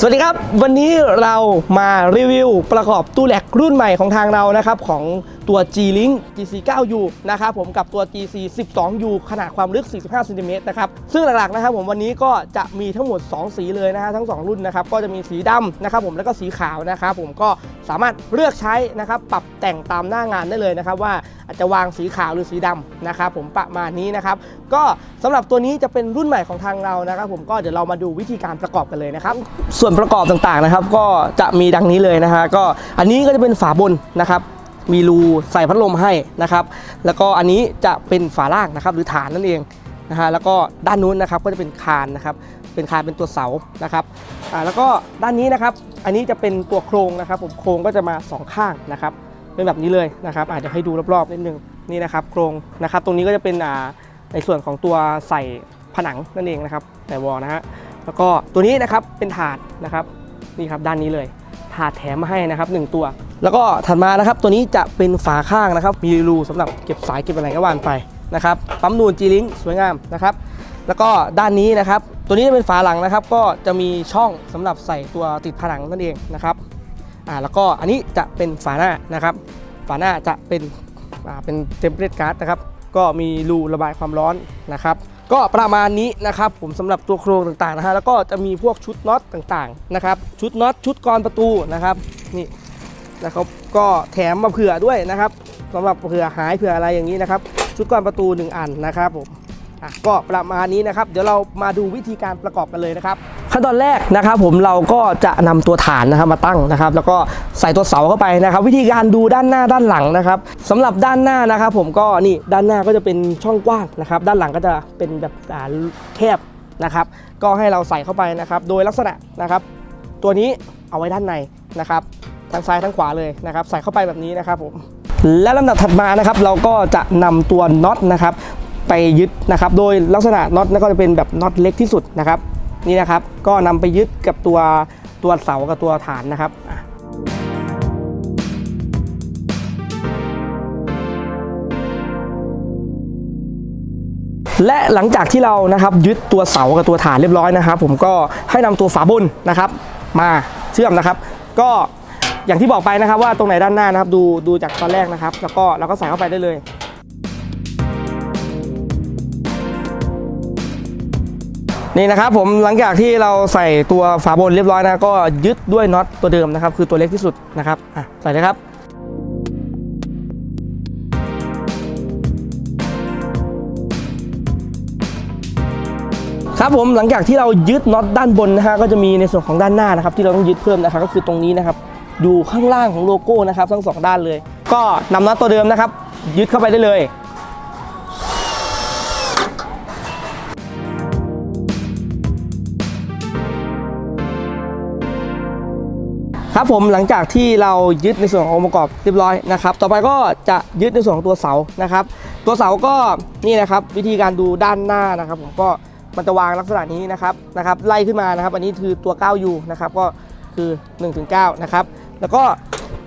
สวัสดีครับ วันนี้เรามารีวิวประกอบตู้แหลกรุ่นใหม่ของทางเรานะครับของ ตัว G-Link GC 9U นะครับผมกับตัว GC 12U ขนาดความลึก 45เซนติเมตรนะครับซึ่งหลักๆนะครับผมวันนี้ก็จะมีทั้งหมด 2 สีเลยนะฮะทั้ง 2 รุ่นนะครับก็จะมีสีดำนะครับผมแล้วก็สีขาวนะครับผมก็สามารถเลือกใช้นะครับปรับแต่งตามหน้างานได้เลยนะครับว่าอาจจะวางสีขาวหรือสีดำนะครับผมประมาณนี้นะครับก็สำหรับตัวนี้จะเป็นรุ่นใหม่ของทางเรานะครับผมก็เดี๋ยวเรามาดูวิธีการประกอบกันเลยนะครับส่วนประกอบต่างๆนะครับก็จะมีดังนี้เลยนะฮะก็อันนี้ก็จะเป็นฝาบนนะครับ มีรูใส่พัดลมให้นะครับ แล้วก็อันนี้จะเป็นฝาล่างนะครับหรือฐานนั่นเองนะฮะแล้วก็ด้านนู้นนะครับก็จะเป็นคานนะครับเป็นคานเป็นตัวเสานะครับอ่าแล้วก็ด้านนี้นะครับ อันนี้จะเป็นตัวโครงนะครับ ผมโครงก็จะมาสองข้างนะครับ เป็นแบบนี้เลยนะครับอาจจะให้ดูรอบๆนิดนึงนี่นะครับ โครงนะครับ ตรงนี้ก็จะเป็นอ่าในส่วนของตัวใส่ผนังนั่นเองนะครับแต่วอลนะฮะแล้วก็ตัวนี้นะครับเป็นถาดนะครับนี่ครับด้านนี้เลยถาดแถมมาให้นะครับหนึ่งตัว แล้วก็ถัดมานะครับตัวนี้จะเป็นฝาข้างนะครับ มีรูสำหรับเก็บสายเก็บอะไรก็วานไปนะครับปั๊มนูนจีลิงสวยงามนะครับ แล้วก็ด้านนี้นะครับ ตัวนี้จะเป็นฝาหลังนะครับ ก็จะมีช่องสำหรับใส่ตัวติดผนังนั่นเองนะครับอ่าแล้วก็อันนี้จะเป็นฝาหน้านะครับ ฝาหน้าจะเป็นอ่าเป็นเทมเพลตการ์ดนะครับ ก็มีรูระบายความร้อนนะครับ ก็ประมาณนี้นะครับผมสำหรับตัวโครงต่างๆนะฮะแล้วก็จะมีพวกชุดน็อตต่างๆนะครับ ชุดน็อตชุดกรประตูนะครับนี่ นะครับก็แถมมาเผื่อด้วยนะครับสำหรับเผื่อหายเผื่ออะไรอย่างนี้นะครับ ชุดกรประตู 1 อันนะครับผมก็ประมาณนี้นะครับ เดี๋ยวเรามาดูวิธีการประกอบกันเลยนะครับ ขั้นตอนแรกนะครับ ผมเราก็จะนำตัวฐานนะครับมาตั้งนะครับ แล้วก็ใส่ตัวเสาเข้าไปนะครับ วิธีการดูด้านหน้าด้านหลังนะครับสำหรับด้านหน้านะครับ ผมก็นี่ด้านหน้าก็จะเป็นช่องกว้างนะครับ ด้านหลังก็จะเป็นแบบแคบนะครับ ก็ให้เราใส่เข้าไปนะครับ โดยลักษณะนะครับ ตัวนี้เอาไว้ด้านในนะครับ ทั้งซ้ายทั้งขวาเลยนะครับ ใส่เข้าไปแบบนี้นะครับผมและลำดับถัดมานะครับ เราก็จะนำตัวน็อตนะครับ ไปยึดนะครับ โดยลักษณะน็อตนั่นก็จะเป็นแบบน็อตเล็กที่สุดนะครับนี่นะครับ ก็นำไปยึดกับตัวตัวเสากับตัวฐานนะครับและหลังจากที่เรานะครับยึดตัวเสากับตัวฐานเรียบร้อยนะครับ ผมก็ให้นำตัวฝาบนนะครับ มาเชื่อมนะครับ ก็ อย่างที่บอกไปนะครับว่าตรงไหนด้านหน้านะครับดูดูจากตอนแรกนะครับ แล้วก็เราก็ใส่เข้าไปได้เลยนี่นะครับผมหลังจากที่เราใส่ตัวฝาบนเรียบร้อยนะก็ยึดด้วยน็อตตัวเดิมนะครับ คือตัวเล็กที่สุดนะครับอะใส่เลยครับครับผมหลังจากที่เรายึดน็อตด้านบนนะฮะก็จะมีในส่วนของด้านหน้านะครับ ที่เราต้องยึดเพิ่มนะครับ ก็คือตรงนี้นะครับ อยู่ข้างล่างของโลโก้นะครับทั้งสองด้านเลย ก็นำน็อตตัวเดิมนะครับ ยึดเข้าไปได้เลยครับผมหลังจากที่เรายึดในส่วนขององค์ประกอบเรียบร้อยนะครับ ต่อไปก็จะยึดในส่วนของตัวเสานะครับ ตัวเสาก็นี่นะครับวิธีการดูด้านหน้านะครับ ผมก็มันจะวางลักษณะนี้นะครับนะครับ ไล่ขึ้นมานะครับ อันนี้คือตัว 9U นะครับก็คือ1ถึง9นะครับ แล้วก็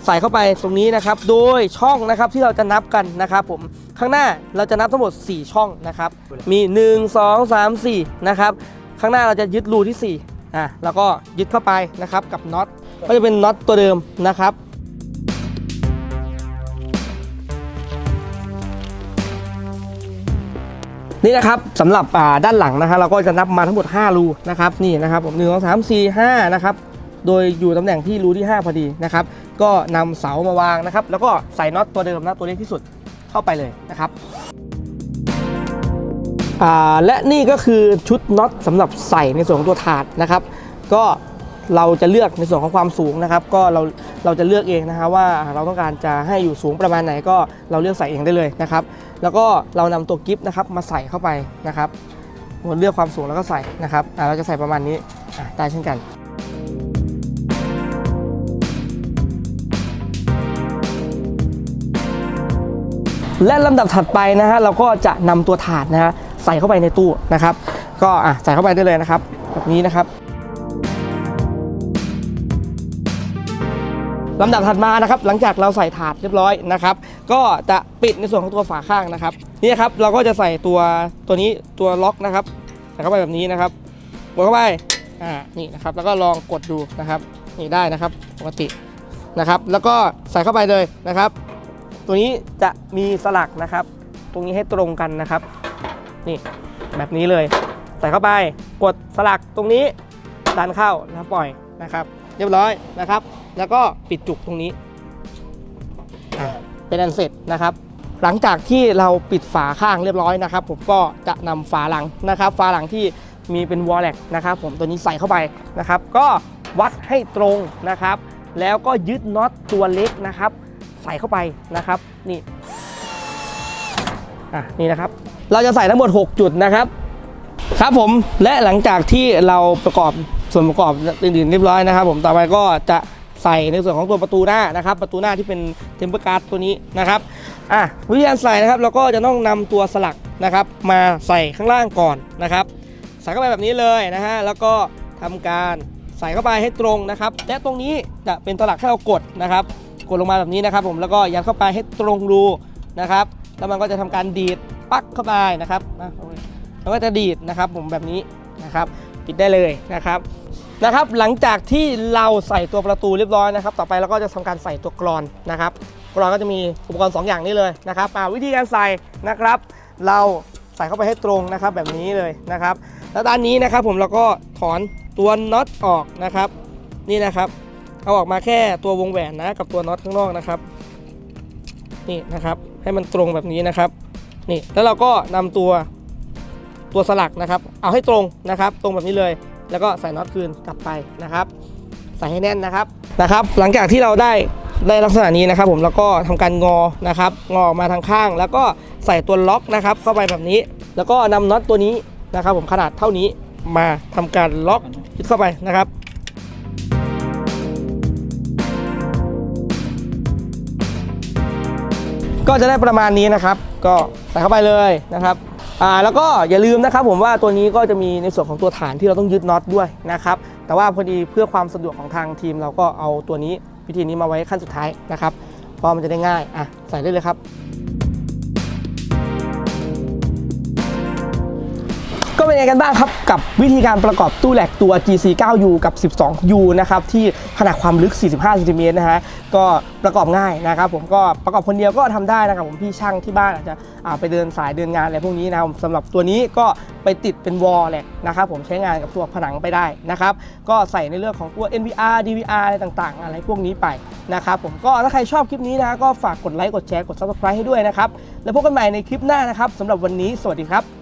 ใส่เข้าไปตรงนี้นะครับ โดยช่องนะครับที่เราจะนับกันนะครับผมข้างหน้าเราจะนับทั้งหมด 4 ช่องนะครับ มี 1 2 3 4นะครับข้างหน้าเราจะยึดรูที่4อะแล้วก็ยึดเข้าไปนะครับกับน็อตก็จะเป็นน็อตตัวเดิมนะครับนี่นะครับสำหรับด้านหลังนะครับเราก็จะนับมาทั้งหมด 5 รูนะครับนี่นะครับผมหนึ่งสองสามสี่ห้านะครับ โดยอยู่ตำแหน่งที่รูที่ 5 พอดีนะครับ ก็นำเสามาวางนะครับ แล้วก็ใส่น็อตตัวเดิมนะตัวเล็กที่สุดเข้าไปเลยนะครับและนี่ก็คือชุดน็อตสำหรับใส่ในส่วนของตัวถาดนะครับ ก็เราจะเลือกในส่วนของความสูงนะครับ ก็เราเราจะเลือกเองนะครับว่าเราต้องการจะให้อยู่สูงประมาณไหนก็เราเลือกใส่เองได้เลยนะครับ แล้วก็เรานำตัวกิฟต์นะครับมาใส่เข้าไปนะครับเลือกความสูงแล้วก็ใส่นะครับเราจะใส่ประมาณนี้ได้เช่นกัน และลำดับถัดไปนะฮะเราก็จะนำตัวถาดนะฮะใส่เข้าไปในตู้นะครับ ก็อะใส่เข้าไปได้เลยนะครับ แบบนี้นะครับลำดับถัดมานะครับหลังจากเราใส่ถาดเรียบร้อยนะครับ ก็จะปิดในส่วนของตัวฝาข้างนะครับนี่ครับเราก็จะใส่ตัวตัวนี้ตัวล็อกนะครับใส่เข้าไปแบบนี้นะครับกดเข้าไปอ่านี่นะครับแล้วก็ลองกดดูนะครับนี่ได้นะครับปกตินะครับ แล้วก็ใส่เข้าไปเลยนะครับ ตัวนี้จะมีสลักนะครับ ตรงนี้ให้ตรงกันนะครับ นี่แบบนี้เลย ใส่เข้าไปกดสลักตรงนี้ดันเข้าแล้วปล่อยนะครับ เรียบร้อยนะครับ แล้วก็ปิดจุกตรงนี้เป็นอันเสร็จนะครับ หลังจากที่เราปิดฝาข้างเรียบร้อยนะครับ ผมก็จะนำฝาหลังนะครับ ฝาหลังที่มีเป็นวอลเล็กนะครับ ผมตัวนี้ใส่เข้าไปนะครับ ก็วัดให้ตรงนะครับ แล้วก็ยึดน็อตตัวเล็กนะครับ ใส่เข้าไปนะครับนี่อะนี่นะครับ เราจะใส่ทั้งหมด 6 จุดนะครับ ครับผมและหลังจากที่เราประกอบส่วนประกอบอื่นๆเรียบร้อยนะครับ ผมต่อไปก็จะใส่ในส่วนของตัวประตูหน้านะครับ ประตูหน้าที่เป็นเทมเปอร์การ์ดตัวนี้นะครับอะวิธีการใส่นะครับเราก็จะต้องนำตัวสลักนะครับ มาใส่ข้างล่างก่อนนะครับ ใส่เข้าไปแบบนี้เลยนะฮะแล้วก็ทำการใส่เข้าไปให้ตรงนะครับ และตรงนี้จะเป็นสลักให้เรากดนะครับ กดลงมาแบบนี้นะครับผมแล้วก็ยัดเข้าไปให้ตรงรูนะครับ แล้วมันก็จะทำการดีดปักเข้าไปนะครับแล้วก็จะดีดนะครับผมแบบนี้นะครับปิดได้เลยนะครับนะครับ หลังจากที่เราใส่ตัวประตูเรียบร้อยนะครับ ต่อไปเราก็จะทำการใส่ตัวกรอนนะครับกรอนก็จะมีอุปกรณ์ 2 อย่างนี้เลยนะครับวิธีการใส่นะครับ เราใส่เข้าไปให้ตรงนะครับแบบนี้เลยนะครับ แล้วด้านนี้นะครับผมเราก็ถอนตัวน็อตออกนะครับ นี่นะครับ เอาออกมาแค่ตัววงแหวนนะกับตัวน็อตข้างนอกนะครับ นี่นะครับให้มันตรงแบบนี้นะครับ นี่แล้วเราก็นำตัวตัวสลักนะครับ เอาให้ตรงนะครับ ตรงแบบนี้เลย แล้วก็ใส่น็อตคืนกลับไปนะครับ ใส่ให้แน่นนะครับนะครับ หลังจากที่เราได้ได้ลักษณะนี้นะครับ ผมแล้วก็ทำการงอนะครับ งอออกมาทางข้าง แล้วก็ใส่ตัวล็อกนะครับ เข้าไปแบบนี้ แล้วก็นำน็อตตัวนี้นะครับ ผมขนาดเท่านี้มาทำการล็อกยึดเข้าไปนะครับ ก็จะได้ประมาณนี้นะครับ ก็ใส่เข้าไปเลยนะครับอ่าแล้วก็อย่าลืมนะครับผมว่าตัวนี้ก็จะมีในส่วนของตัวฐานที่เราต้องยึดน็อตด้วยนะครับแต่ว่าพอดีเพื่อความสะดวกของทางทีม เราก็เอาตัวนี้วิธีนี้มาไว้ขั้นสุดท้ายนะครับเพราะมันจะได้ง่ายอะใส่ได้เลยครับ เป็นยังไงกันบ้างครับ กับวิธีการประกอบตู้แหลกตัว GC 9U กับ 12U นะครับที่ขนาดความลึก 45ซนติเมตรนะฮะก็ประกอบง่ายนะครับผมก็ประกอบคนเดียวก็ทำได้นะครับผมพี่ช่างที่บ้านอาจจะไปเดินสายเดินงานอะไรพวกนี้นะครับสำหรับตัวนี้ก็ไปติดเป็นวอลแหละนะครับผมใช้งานกับตัวผนังไปได้นะครับก็ใส่ในเรื่องของตัว NVR DVR อะไรต่างๆ อะไรพวกนี้ไปนะครับผมก็ถ้าใครชอบคลิปนี้นะก็ฝากกดไลค์กดแชร์กด Subscribe ให้ด้วยนะครับแล้วพบกันใหม่ในคลิปหน้านะครับสำหรับวันนี้สวัสดีครับ